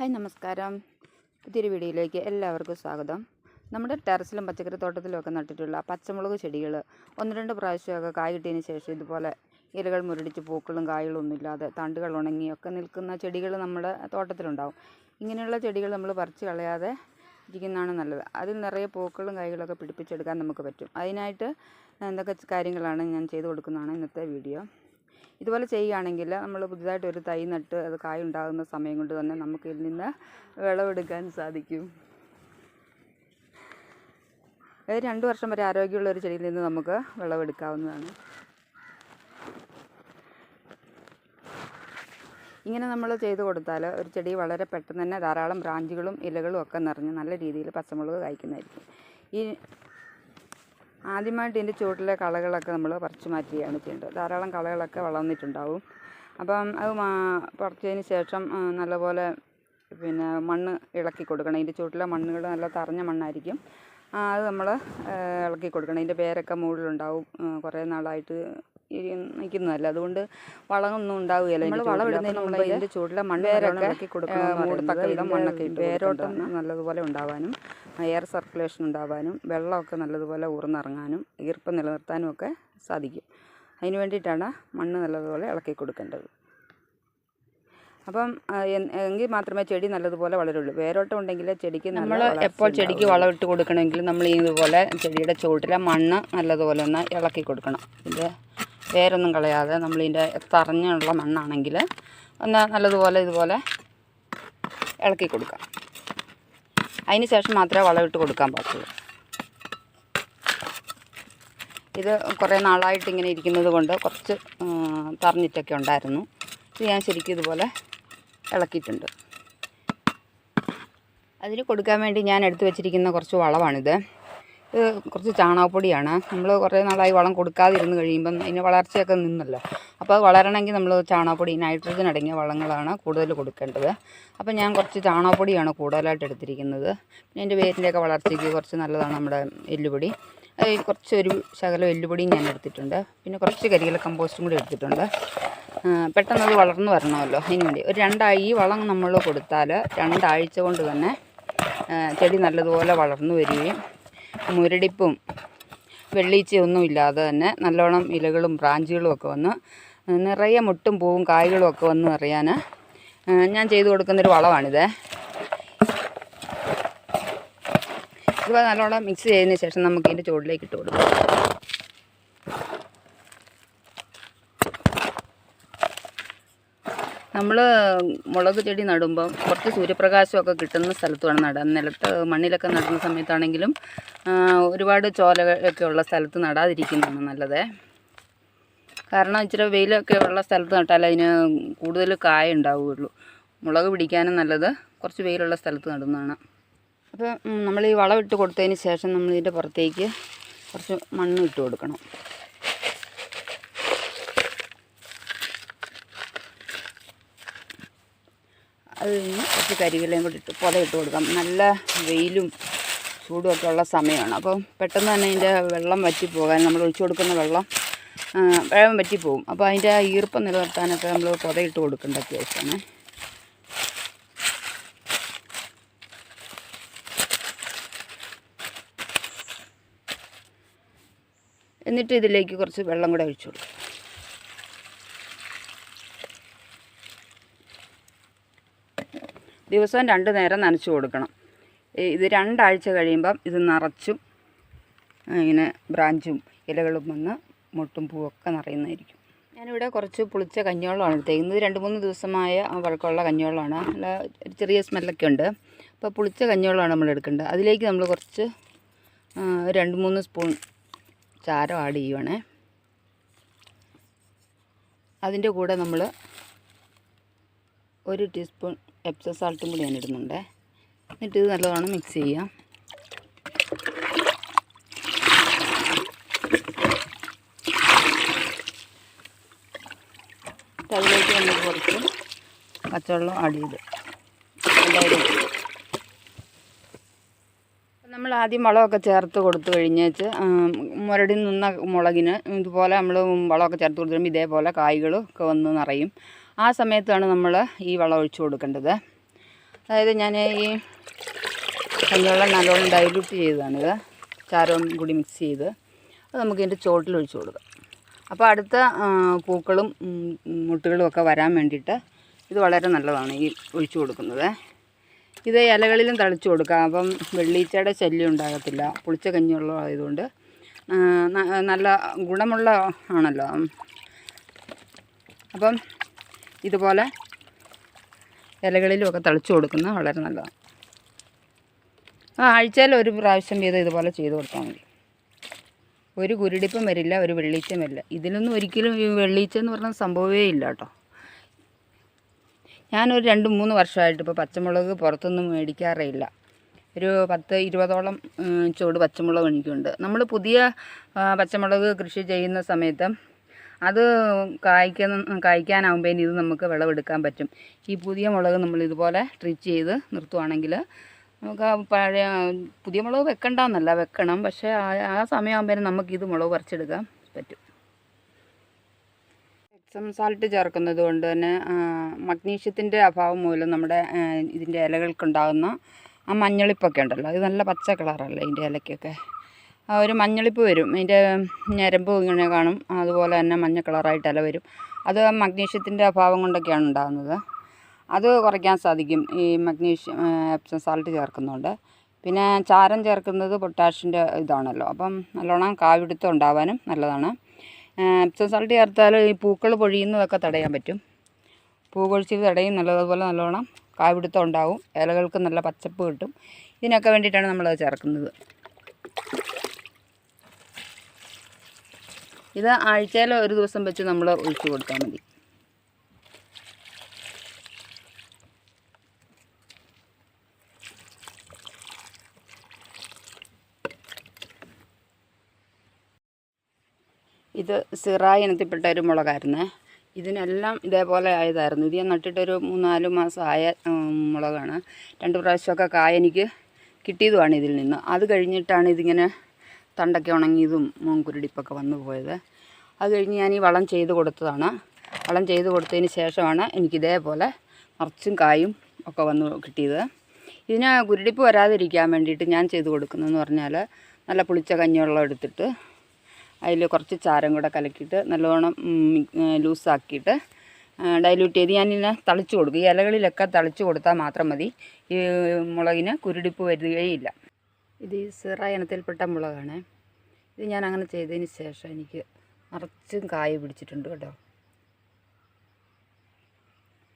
Hi നമസ്കാരം. പുതിയൊരു വീഡിയോയിലേക്ക് എല്ലാവർക്കും സ്വാഗതം. നമ്മുടെ ടെറസിലും പച്ചക്കറി തോട്ടത്തിലും ഒക്കെ നട്ടിട്ടുള്ള പച്ചമുളക് ചെടികൾ ഒന്ന് രണ്ട് പ്രാവശ്യമൊക്കെ കായ് കിട്ടിയതിന് ശേഷം ഇതുപോലെ ഇലകൾ മുരടിച്ച് പൂക്കളും കായകളും ഒന്നുമില്ലാതെ തണ്ടുകൾ ഉണങ്ങിയൊക്കെ നിൽക്കുന്ന ചെടികൾ നമ്മുടെ തോട്ടത്തിലുണ്ടാവും. ഇങ്ങനെയുള്ള ചെടികൾ നമ്മൾ പറിച്ച് കളയാതെ ഇരിക്കുന്നതാണ് നല്ലത്. അതിൽ നിറയെ പൂക്കളും കായ്കളൊക്കെ പിടിപ്പിച്ചെടുക്കാൻ നമുക്ക് പറ്റും. അതിനായിട്ട് എന്തൊക്കെ കാര്യങ്ങളാണ് ഞാൻ ചെയ്തു കൊടുക്കുന്നതാണ് ഇന്നത്തെ വീഡിയോ. ഇതുപോലെ ചെയ്യുകയാണെങ്കിൽ നമ്മൾ പുതുതായിട്ട് ഒരു തൈ നട്ട് അത് കായ ഉണ്ടാകുന്ന സമയം കൊണ്ട് തന്നെ നമുക്ക് ഇതിൽ നിന്ന് വിളവെടുക്കാൻ സാധിക്കും. അതായത് രണ്ട് വർഷം വരെ ആരോഗ്യമുള്ള ഒരു ചെടിയിൽ നിന്ന് നമുക്ക് വിളവെടുക്കാവുന്നതാണ്. ഇങ്ങനെ നമ്മൾ ചെയ്തു കൊടുത്താൽ ഒരു ചെടി വളരെ പെട്ടെന്ന് തന്നെ ധാരാളം ബ്രാഞ്ചുകളും ഇലകളും ഒക്കെ നിറഞ്ഞ് നല്ല രീതിയിൽ പച്ചമുളക് കായ്ക്കുന്നതായിരിക്കും. ഈ ആദ്യമായിട്ട് ഇതിന്റെ ചുവട്ടിലെ കളകളൊക്കെ നമ്മൾ പറിച്ചു മാറ്റുകയാണ് ചെയ്യേണ്ടത്. ധാരാളം കളകളൊക്കെ വളർന്നിട്ടുണ്ടാവും. അപ്പം അത് പറിച്ചതിന് ശേഷം നല്ലപോലെ പിന്നെ മണ്ണ് ഇളക്കി കൊടുക്കണം. ഇതിന്റെ ചുവട്ടിലെ മണ്ണുകൾ നല്ല തറഞ്ഞ മണ്ണായിരിക്കും. അത് നമ്മൾ ഇളക്കി കൊടുക്കണം. ഇതിന്റെ പേരൊക്കെ മുകളിലുണ്ടാവും. കുറേ നാളായിട്ട് നിൽക്കുന്നതല്ല അതുകൊണ്ട് വളമൊന്നും ഉണ്ടാവുകയില്ല. നമ്മൾ വളമിടുന്നതിന് മുമ്പ് അതിന്റെ ചൂടിലെ മണ്ണ് വേരൊക്കെ ഇളക്കി കൊടുക്കണം മൂടത്തക്ക വിധം മണ്ണൊക്കെ ഇട്ട് വേരോട്ടം നല്ലതുപോലെ ഉണ്ടാവാനും എയർ സർക്കുലേഷൻ ഉണ്ടാവാനും വെള്ളമൊക്കെ നല്ലതുപോലെ ഊർന്നിറങ്ങാനും ഈർപ്പം നിലനിർത്താനും ഒക്കെ സാധിക്കും. അതിന് വേണ്ടിയിട്ടാണ് മണ്ണ് നല്ലതുപോലെ ഇളക്കി കൊടുക്കേണ്ടത്. അപ്പം എങ്കിൽ മാത്രമേ ചെടി നല്ലതുപോലെ വളരുള്ളൂ. വേരോട്ടം ഉണ്ടെങ്കിൽ ചെടിക്ക് നമ്മൾ എപ്പോൾ ചെടിക്ക് വളമിട്ട് കൊടുക്കണമെങ്കിൽ നമ്മൾ ഇതുപോലെ ചെടിയുടെ ചുവട്ടിലെ മണ്ണ് നല്ലതുപോലെ ഒന്ന് ഇളക്കി കൊടുക്കണം. ഇത് വേരൊന്നും കളയാതെ നമ്മളിതിന്റെ തറഞ്ഞുള്ള മണ്ണാണെങ്കിൽ ഒന്ന് നല്ലതുപോലെ ഇതുപോലെ ഇളക്കി കൊടുക്കാം. അതിന് ശേഷം മാത്രമേ വളമിട്ട് കൊടുക്കാൻ പാടുള്ളൂ. ഇത് കുറേ നാളായിട്ട് ഇങ്ങനെ ഇരിക്കുന്നത് കൊണ്ട് കുറച്ച് തറഞ്ഞിട്ടൊക്കെ ഉണ്ടായിരുന്നു. ഇത് ഞാൻ ശരിക്കും ഇതുപോലെ ഇളക്കിയിട്ടുണ്ട്. അതിന് കൊടുക്കാൻ വേണ്ടി ഞാൻ എടുത്തു വെച്ചിരിക്കുന്ന കുറച്ച് വളമാണിത്. ഇത് കുറച്ച് ചാണകപ്പൊടിയാണ്. നമ്മൾ കുറേ നാളായി വളം കൊടുക്കാതിരുന്ന് കഴിയുമ്പം അതിന് വളർച്ചയൊക്കെ നിന്നല്ലോ. അപ്പോൾ അത് വളരണമെങ്കിൽ നമ്മൾ ചാണകപ്പൊടി നൈട്രജൻ അടങ്ങിയ വളങ്ങളാണ് കൂടുതൽ കൊടുക്കേണ്ടത്. അപ്പോൾ ഞാൻ കുറച്ച് ചാണകപ്പൊടിയാണ് കൂടുതലായിട്ട് എടുത്തിരിക്കുന്നത്. പിന്നെ എന്റെ വേരിന്റെയൊക്കെ വളർച്ചയ്ക്ക് കുറച്ച് നല്ലതാണ് നമ്മുടെ എല്ലുപൊടി. കുറച്ച് ഒരു ശകലം എല്ലുപൊടിയും ഞാൻ എടുത്തിട്ടുണ്ട്. പിന്നെ കുറച്ച് കരികള കമ്പോസ്റ്റും കൂടി എടുത്തിട്ടുണ്ട്. പെട്ടെന്ന് അത് വളർന്നു വരണമല്ലോ. അതിന് വേണ്ടി ഒരു രണ്ടായി ഈ വളം നമ്മൾ കൊടുത്താൽ രണ്ടാഴ്ച കൊണ്ട് തന്നെ ചെടി നല്ലതുപോലെ വളർന്നു വരികയും മുരടിപ്പും വെള്ളീച്ചയൊന്നും ഇല്ലാതെ തന്നെ നല്ലോണം ഇലകളും ബ്രാഞ്ചുകളും ഒക്കെ വന്ന് നിറയെ മുട്ടും പൂവും കായ്കളും ഒക്കെ വന്ന് നിറയാൻ ഞാൻ ചെയ്തു കൊടുക്കുന്നൊരു വളമാണിത്. ഇപ്പോൾ നല്ലോണം മിക്സ് ചെയ്തതിന് ശേഷം നമുക്ക് ഇതിന്റെ ചുവട്ടിലേക്ക് ഇട്ട് കൊടുക്കാം. നമ്മൾ മുളക് ചെടി നടുമ്പം കുറച്ച് സൂര്യപ്രകാശമൊക്കെ കിട്ടുന്ന സ്ഥലത്ത് വേണം നടാൻ നിലത്ത് മണ്ണിലൊക്കെ നടുന്ന സമയത്താണെങ്കിലും ഒരുപാട് ചോലയൊക്കെ ഉള്ള സ്ഥലത്ത് നടാതിരിക്കുന്നതാണ് നല്ലത്. കാരണം ഇച്ചിരി വെയിലൊക്കെ ഉള്ള സ്ഥലത്ത് നട്ടാൽ അതിന് കൂടുതൽ കായ ഉണ്ടാവുകയുള്ളൂ മുളക് പിടിക്കാനും നല്ലത് കുറച്ച് വെയിലുള്ള സ്ഥലത്ത് നടുന്നതാണ്. അപ്പോൾ നമ്മൾ ഈ വളമിട്ട് കൊടുത്തതിന് ശേഷം നമ്മൾ ഇതിന്റെ പുറത്തേക്ക് കുറച്ച് മണ്ണ് ഇട്ട് കൊടുക്കണം. അത് കഴിഞ്ഞ് കുറച്ച് കരികിലയും കൂടി ഇട്ട് പുത ഇട്ട് കൊടുക്കാം. നല്ല വെയിലും ചൂടും ഒക്കെ ഉള്ള സമയമാണ്. അപ്പോൾ പെട്ടെന്ന് തന്നെ അതിന്റെ വെള്ളം വറ്റിപ്പോകാൻ നമ്മൾ ഒഴിച്ചു കൊടുക്കുന്ന വെള്ളം വേഗം വറ്റിപ്പോകും അപ്പോൾ അതിന്റെ ഈർപ്പം നിലനിർത്താനൊക്കെ നമ്മൾ പുതയിട്ട് കൊടുക്കേണ്ട അത്യാവശ്യമാണ്. എന്നിട്ട് ഇതിലേക്ക് കുറച്ച് വെള്ളം കൂടെ ഒഴിച്ചു കൊടുക്കും. ദിവസവും രണ്ട് നേരം നനച്ചു കൊടുക്കണം. ഇത് രണ്ടാഴ്ച കഴിയുമ്പം ഇത് നിറച്ചും ഇങ്ങനെ ബ്രാഞ്ചും ഇലകളും വന്ന് മുട്ടും പൂവൊക്കെ നിറയുന്നതായിരിക്കും. ഞാനിവിടെ കുറച്ച് പുളിച്ച കഞ്ഞിവെള്ളമാണ് എടുത്തേക്കുന്നത്. രണ്ട് മൂന്ന് ദിവസമായ വഴക്കമുള്ള കഞ്ഞിവെള്ളമാണ്. നല്ല ചെറിയ സ്മെല്ലൊക്കെ ഉണ്ട്. അപ്പോൾ പുളിച്ച കഞ്ഞിവെള്ളമാണ് നമ്മൾ എടുക്കേണ്ടത്. അതിലേക്ക് നമ്മൾ കുറച്ച് രണ്ട് മൂന്ന് സ്പൂൺ ചാരം ആഡ് ചെയ്യുവാണേ. അതിന്റെ കൂടെ നമ്മൾ ഒരു ടീസ്പൂൺ എപ്സം സാൾട്ടും കൂടി ഞാൻ ഇടുന്നുണ്ട്. എന്നിട്ട് ഇത് നല്ലവണ്ണം മിക്സ് ചെയ്യാം. അതിലേക്ക് നമ്മൾ കുറച്ച് പച്ചവെള്ളം ആഡ് ചെയ്ത്. നമ്മൾ ആദ്യം വളമൊക്കെ ചേർത്ത് കൊടുത്തു കഴിഞ്ഞേച്ച് മുരടി നിന്ന മുളകിന് ഇതുപോലെ നമ്മൾ വളമൊക്കെ ചേർത്ത് കൊടുത്തു കഴിയുമ്പോൾ ഇതേപോലെ കായ്കളൊക്കെ വന്ന് നിറയും. ആ സമയത്താണ് നമ്മൾ ഈ വളം ഒഴിച്ചു കൊടുക്കേണ്ടത്. അതായത് ഞാൻ ഈ കഞ്ഞിവെള്ളം നല്ലോണം ഡൈല്യൂട്ട് ചെയ്തതാണിത് ചാരവും കൂടി മിക്സ് ചെയ്ത് അത് നമുക്ക് ഇതിന്റെ ചോട്ടിൽ ഒഴിച്ചു കൊടുക്കാം. അപ്പോൾ അടുത്ത പൂക്കളും മുട്ടുകളും ഒക്കെ വരാൻ വേണ്ടിയിട്ട് ഇത് വളരെ നല്ലതാണ് ഈ ഒഴിച്ചു കൊടുക്കുന്നത്. ഇത് ഇലകളിലും തളിച്ചു കൊടുക്കാം. അപ്പം വെള്ളീച്ചയുടെ ശല്യം ഉണ്ടാകത്തില്ല. പുളിച്ച കഞ്ഞിവെള്ളം ആയതുകൊണ്ട് നല്ല ഗുണമുള്ള ആണല്ലോ. അപ്പം ഇതുപോലെ ഇലകളിലുമൊക്കെ തളിച്ചു കൊടുക്കുന്നത് വളരെ നല്ലതാണ്. ആ ആഴ്ചയിൽ ഒരു പ്രാവശ്യം വീതം ഇതുപോലെ ചെയ്ത് കൊടുത്താൽ മതി. ഒരു കുരുടിപ്പം വരില്ല ഒരു വെള്ളീച്ചം വരില്ല. ഇതിലൊന്നും ഒരിക്കലും ഈ വെള്ളീച്ച എന്ന് പറഞ്ഞ സംഭവമേ ഇല്ല കേട്ടോ. ഞാനൊരു രണ്ട് മൂന്ന് വർഷമായിട്ട് ഇപ്പോൾ പച്ചമുളക് പുറത്തൊന്നും മേടിക്കാറേ ഇല്ല. ഒരു പത്ത് ഇരുപതോളം ചൂട് പച്ചമുളക് എനിക്കുണ്ട്. നമ്മൾ പുതിയ പച്ചമുളക് കൃഷി ചെയ്യുന്ന സമയത്ത് അത് കായ്ക്കുന്ന കായ്ക്കാനാവുമ്പോൾ ഇത് നമുക്ക് വിളവെടുക്കാൻ പറ്റും. ഈ പുതിയ മുളക് നമ്മൾ ഇതുപോലെ ട്രീറ്റ് ചെയ്ത് നിർത്തുവാണെങ്കിൽ നമുക്ക് ആ പഴയ പുതിയ മുളക് വെക്കണ്ടെന്നല്ല വെക്കണം. പക്ഷേ ആ സമയമാകുമ്പോൾ നമുക്ക് ഇത് മുളക് പറിച്ചെടുക്കാൻ പറ്റും. എക്സം സാൾട്ട് ചേർക്കുന്നത് കൊണ്ട് തന്നെ മഗ്നീഷ്യത്തിന്റെ അഭാവം മൂലം നമ്മുടെ ഇതിന്റെ ഇലകൾക്കുണ്ടാകുന്ന ആ മഞ്ഞളിപ്പൊക്കെ ഉണ്ടല്ലോ അത് നല്ല പച്ച കളറല്ലേ ഇതിന്റെ ഇലയ്ക്കൊക്കെ ഒരു മഞ്ഞളിപ്പ് വരും. അതിന്റെ ഞരമ്പ് ഇങ്ങനെ കാണും. അതുപോലെ തന്നെ മഞ്ഞ കളറായിട്ട് ഇല വരും. അത് മഗ്നീഷ്യത്തിന്റെ അഭാവം കൊണ്ടൊക്കെയാണ് ഉണ്ടാകുന്നത്. അത് കുറയ്ക്കാൻ സാധിക്കും. ഈ മഗ്നീഷ്യം എപ്സം സാൾട്ട് ചേർക്കുന്നുണ്ട്. പിന്നെ ചാരം ചേർക്കുന്നത് പൊട്ടാഷിന്റെ ഇതാണല്ലോ. അപ്പം നല്ലോണം കാവിടുത്തം ഉണ്ടാവാനും നല്ലതാണ്. എപ്സം സാൾട്ട് ചേർത്താൽ ഈ പൂക്കൾ പൊഴിയുന്നതൊക്കെ തടയാൻ പറ്റും. പൂ കൊഴിച്ചിൽ തടയും നല്ലതുപോലെ നല്ലോണം കാവിടുത്തം ഉണ്ടാവും. ഇലകൾക്ക് നല്ല പച്ചപ്പ് കിട്ടും. ഇതിനൊക്കെ വേണ്ടിയിട്ടാണ് നമ്മളത് ചേർക്കുന്നത്. ഇത് ആഴ്ചയിൽ ഒരു ദിവസം വെച്ച് നമ്മൾ ഒഴിച്ചു കൊടുത്താൽ മതി. ഇത് സിറായി ഇനത്തിൽപ്പെട്ട ഒരു മുളകായിരുന്നേ. ഇതിനെല്ലാം ഇതേപോലെ ആയതായിരുന്നു. ഇത് ഞാൻ നട്ടിട്ടൊരു മൂന്നാൽ മാസം ആയ മുളകാണ്. രണ്ട് പ്രാവശ്യമൊക്കെ കായ എനിക്ക് കിട്ടിയതുമാണ് ഇതിൽ നിന്ന്. അത് കഴിഞ്ഞിട്ടാണ് ഇതിങ്ങനെ തണ്ടൊക്കെ ഉണങ്ങിയതും കുരുടിപ്പൊക്കെ വന്നു പോയത്. അത് കഴിഞ്ഞ് ഞാൻ ഈ വളം ചെയ്ത് കൊടുത്തതാണ്. വളം ചെയ്ത് കൊടുത്തതിന് ശേഷമാണ് എനിക്കിതേപോലെ നിറച്ചും കായും ഒക്കെ വന്ന് കിട്ടിയത്. ഇതിന് കുരുടിപ്പ് വരാതിരിക്കാൻ വേണ്ടിയിട്ട് ഞാൻ ചെയ്ത് കൊടുക്കുന്നതെന്ന് പറഞ്ഞാൽ നല്ല പുളിച്ച കഞ്ഞിവെള്ളം എടുത്തിട്ട് അതിൽ കുറച്ച് ചാരം കൂടെ കലക്കിയിട്ട് നല്ലോണം ലൂസാക്കിയിട്ട് ഡൈല്യൂട്ട് ചെയ്ത് ഞാനിങ്ങനെ തളിച്ചു കൊടുക്കും. ഇലകളിലൊക്കെ തളിച്ചു കൊടുത്താൽ മാത്രം മതി. ഈ മുളകിന് കുരുടിപ്പ് വരികയില്ല. ഇത് ഈ സിറ ഇനത്തിൽപ്പെട്ട മുളകാണ്. ഇത് ഞാൻ അങ്ങനെ ചെയ്തതിന് ശേഷം എനിക്ക് നിറച്ചും കായ പിടിച്ചിട്ടുണ്ട് കേട്ടോ.